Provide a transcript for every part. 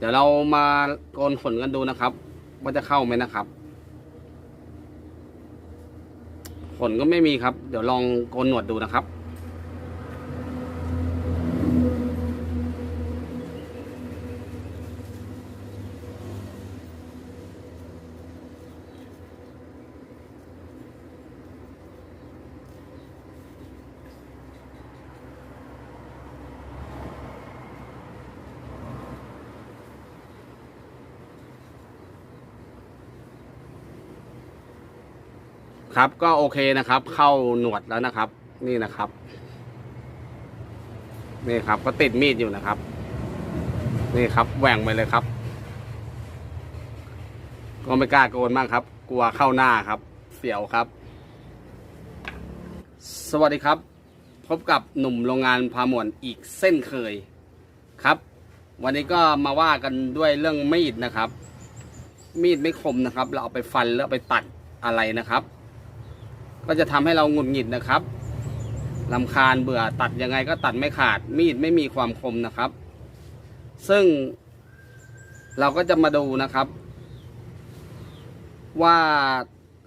เดี๋ยวเรามาโกนขนกันดูนะครับ ว่าจะเข้าไหมนะครับ ขนก็ไม่มีครับ เดี๋ยวลองโกนหนวดดูนะครับ ครับ ก็โอเคนะครับ เข้าหนวดแล้วนะครับ นี่นะครับ นี่ครับ ก็ติดมีดอยู่นะครับ นี่ครับแหว่งไปเลยครับ ก็ไม่กล้าโกนมากครับ กลัวเข้าหน้าครับ เสียวครับ สวัสดีครับ พบกับหนุ่มโรงงานพาหมวนอีกเส้นเคยครับ วันนี้ก็มาว่ากันด้วยเรื่องมีดนะครับ มีดไม่คมนะครับ เราเอาไปฟันแล้วไปตัดอะไรนะครับ ก็จะทำให้เราหงุดหงิดนะครับลำคาญเบื่อตัดยังไงก็ตัดไม่ขาดมีดไม่มีความคมนะครับ ซึ่งเราก็จะมาดูนะครับ ว่า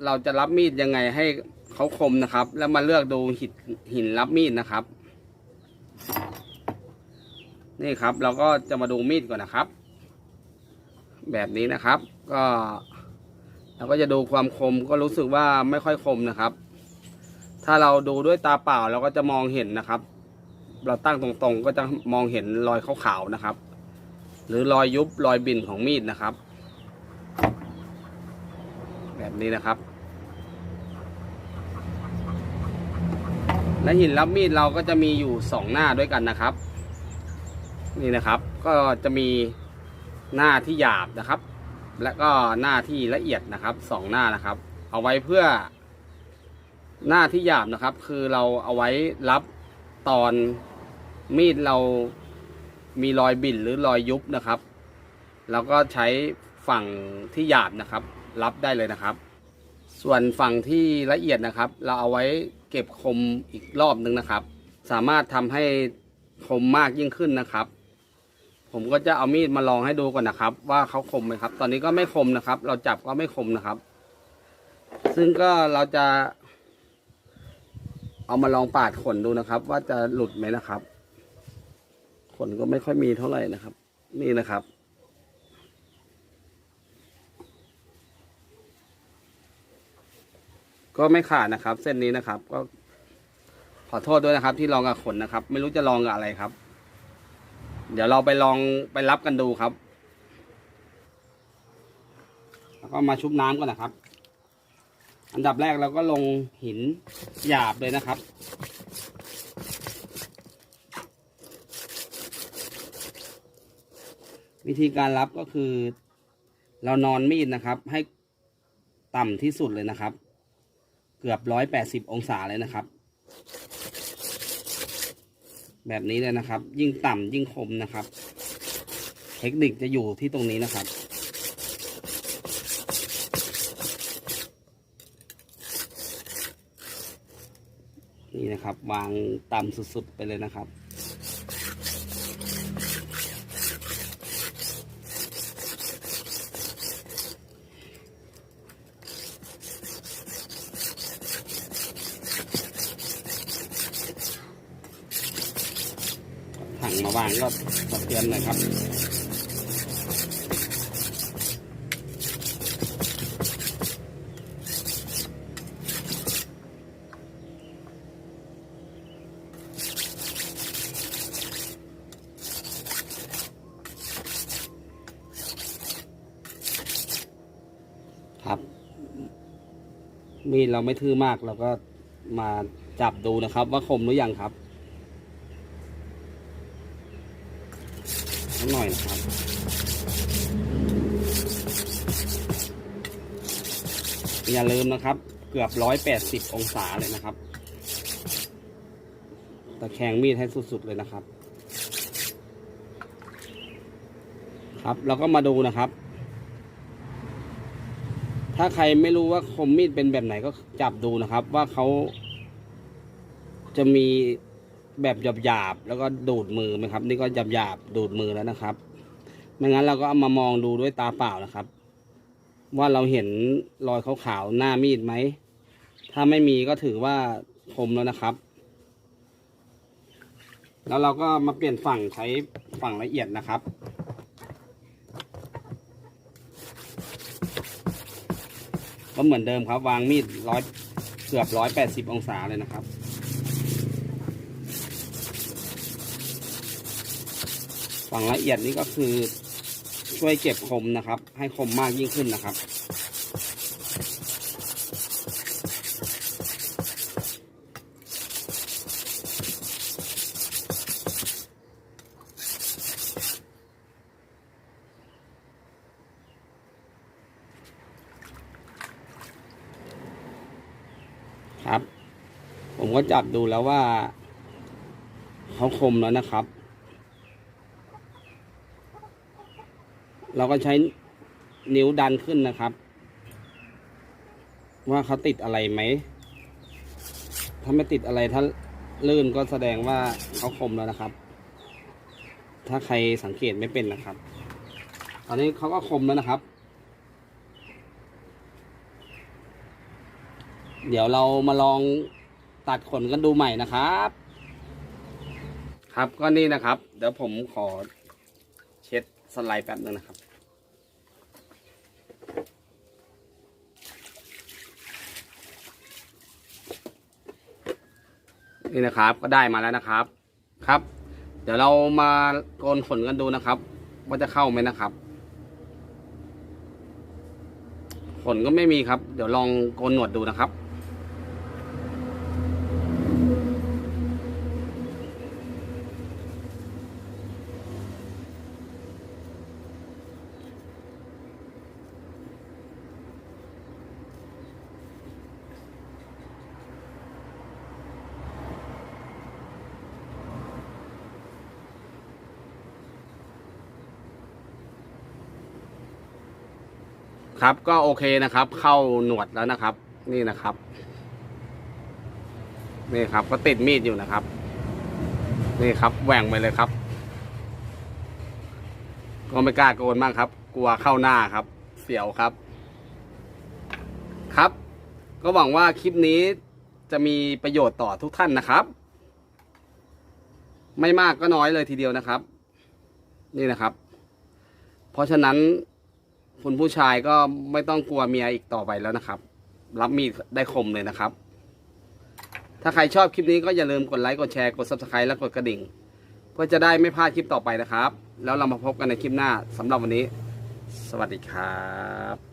เราจะรับมีดยังไงให้เขาคมนะครับ แล้วมาเลือกดูหินหินรับมีดนะครับ นี่ครับ เราก็จะมาดูมีดก่อนนะครับ แบบนี้นะครับ ก็ เราก็จะดูความคมก็รู้สึกว่าไม่ค่อยคมนะครับ ถ้าเราดูด้วยตาเปล่าเราก็จะมองเห็นนะครับ เราตั้งตรงๆก็จะมองเห็นรอยขาวๆนะครับ หรือรอยยุบรอยบินของมีดนะครับ แบบนี้นะครับ และหินรับมีดเราก็จะมีอยู่สองหน้าด้วยกันนะครับ นี่นะครับ ก็จะมีหน้าที่หยาบนะครับ และก็หน้าที่ละเอียดนะครับสองหน้านะครับ เอาไว้เพื่อ หน้าที่หยาบนะครับ คือเราเอาไว้รับตอนมีดเรามีรอยบิ่นหรือรอยยุบนะครับเราก็ใช้ฝั่งที่หยาบนะครับ รับได้เลยนะครับ ส่วนฝั่งที่ละเอียดนะครับ เราเอาไว้เก็บคมอีกรอบนึงนะครับ สามารถทำให้คมมากยิ่งขึ้นนะครับ ผมก็จะเอามีดมาลองให้ดูก่อนนะครับ ว่าเขาคมไหมครับ ตอนนี้ก็ไม่คมนะครับ เราจับก็ไม่คมนะครับ ซึ่งก็เราจะ เอามาลองปาดขนดูนะครับ ว่าจะหลุดไหมนะครับ ขนก็ไม่ค่อยมีเท่าไหร่นะครับ นี่นะครับ ก็ไม่ขาดนะครับ เส้นนี้นะครับ ก็ขอโทษด้วยนะครับ ที่ลองกับขนนะครับ ไม่รู้จะลองกับอะไรครับ เดี๋ยวเราไปลองไปรับกันดูครับ แล้วก็มาชุบน้ำก่อนนะครับ อันดับแรกเราก็ลงหินหยาบเลยนะครับวิธีการรับก็คือ เรานอนมีดนะครับ ให้ต่ำที่สุดเลยนะครับ เกือบร้อยแปดสิบองศาเลยนะครับ แบบนี้เลยนะครับ ยิ่งต่ำยิ่งคมนะครับ เทคนิคจะอยู่ที่ตรงนี้นะครับ นี่นะครับ วางต่ำสุดๆไปเลยนะครับ มาวางก็สะเทือนหน่อยครับครับ มีดเราไม่ทื่อมากเราก็มาจับดูนะครับ ว่าคมหรือยังครับ สักหน่อยนะครับอย่าลืมนะครับ เกือบร้อยแปดสิบองศาเลยนะครับ ตะแคงมีดให้สุดๆเลยนะครับ ครับเราก็มาดูนะครับ ถ้าใครไม่รู้ว่าคมมีดเป็นแบบไหนก็จับดูนะครับ ว่าเขาจะมี แบบหยาบๆแล้วก็ดูดมือไหมครับ นี่ก็หยาบๆดูดมือแล้วนะครับไม่งั้นเราก็เอามามองดูด้วยตาเปล่านะครับ ว่าเราเห็นรอยขาวๆหน้ามีดไหมถ้าไม่มีก็ถือว่าคมแล้วนะครับ แล้วเราก็มาเปลี่ยนฝั่งใช้ฝั่งละเอียดนะครับก็เหมือนเดิมครับ วางมีดร้อยเกือบร้อยแปดสิบองศาเลยนะครับ ฝั่งละเอียดนี่ก็คือช่วยเก็บคมนะครับ ให้คมมากยิ่งขึ้นนะครับครับ ผมก็จับดูแล้วว่าเขาคมแล้วนะครับ เราก็ใช้นิ้วดันขึ้นนะครับ ว่าเขาติดอะไรไหม ถ้าไม่ติดอะไรถ้าลื่นก็แสดงว่าเขาคมแล้วนะครับ ถ้าใครสังเกตไม่เป็นนะครับ ตอนนี้เขาก็คมแล้วนะครับ เดี๋ยวเรามาลองตัดขนกันดูใหม่นะครับ ครับก็นี่นะครับ เดี๋ยวผมขอ สไลด์แป๊บนึงนะครับ นี่นะครับก็ได้มาแล้วนะครับ ครับ เดี๋ยวเรามาโกนขนกันดูนะครับ ว่าจะเข้าไหมนะครับ ขนก็ไม่มีครับ เดี๋ยวลองโกนหนวดดูนะครับ ครับก็โอเคนะครับ เข้าหนวดแล้วนะครับ นี่นะครับ นี่ครับ ก็ติดมีดอยู่นะครับ นี่ครับแหว่งไปเลยครับ ก็ไม่กล้าโกนมากครับ กลัวเข้าหน้าครับ เสียวครับ ครับ ก็หวังว่าคลิปนี้จะมีประโยชน์ต่อทุกท่านนะครับ ไม่มากก็น้อยเลยทีเดียวนะครับ นี่นะครับ เพราะฉะนั้น คุณผู้ชายก็ไม่ต้องกลัวเมียอีกต่อไปแล้วนะครับ รับมีดได้คมเลยนะครับ ถ้าใครชอบคลิปนี้ก็อย่าลืมกดไลค์กดแชร์กด subscribe และกดกระดิ่ง เพื่อจะได้ไม่พลาดคลิปต่อไปนะครับ แล้วเรามาพบกันในคลิปหน้าสำหรับวันนี้ สวัสดีครับ